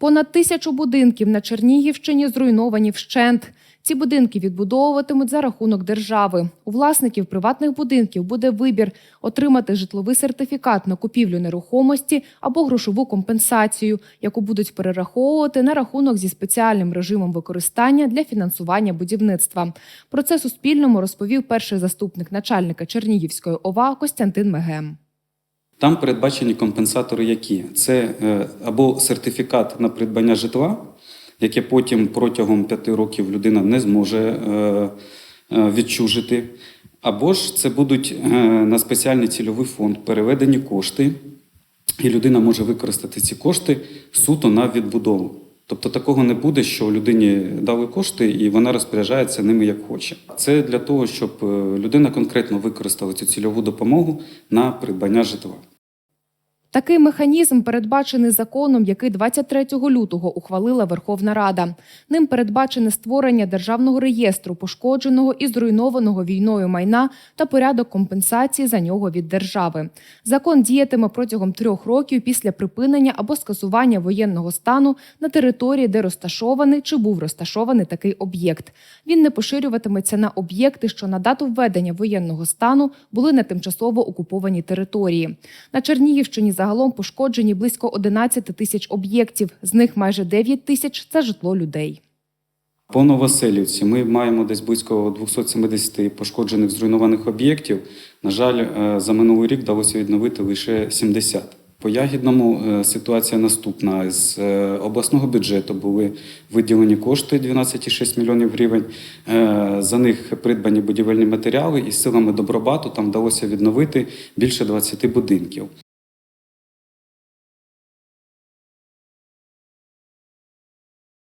Понад тисячу будинків на Чернігівщині зруйновані вщент. Ці будинки відбудовуватимуть за рахунок держави. У власників приватних будинків буде вибір отримати житловий сертифікат на купівлю нерухомості або грошову компенсацію, яку будуть перераховувати на рахунок зі спеціальним режимом використання для фінансування будівництва. Про це Суспільному розповів перший заступник начальника Чернігівської ОВА Костянтин Мегем. Там передбачені компенсатори, які це е, або сертифікат на придбання житла, яке потім протягом п'яти років людина не зможе е, е, відчужити, або ж це будуть на спеціальний цільовий фонд переведені кошти, і людина може використати ці кошти суто на відбудову. Тобто такого не буде, що людині дали кошти і вона розпоряджається ними як хоче. Це для того, щоб е, людина конкретно використала цю цільову допомогу на придбання житла. Такий механізм передбачений законом, який 23 лютого ухвалила Верховна Рада. Ним передбачене створення державного реєстру пошкодженого і зруйнованого війною майна та порядок компенсації за нього від держави. Закон діятиме протягом трьох років після припинення або скасування воєнного стану на території, де розташований чи був розташований такий об'єкт. Він не поширюватиметься на об'єкти, що на дату введення воєнного стану були на тимчасово окупованій території. На Чернігівщині загалом пошкоджені близько 11 тисяч об'єктів, з них майже 9 тисяч це житло людей. По Новоселівці ми маємо десь близько 270 пошкоджених зруйнованих об'єктів. На жаль, е, за минулий рік вдалося відновити лише 70. По Ягідному е, ситуація наступна. З е, обласного бюджету були виділені кошти 12,6 мільйонів гривень. За них придбані будівельні матеріали і силами Добробату там вдалося відновити більше 20 будинків.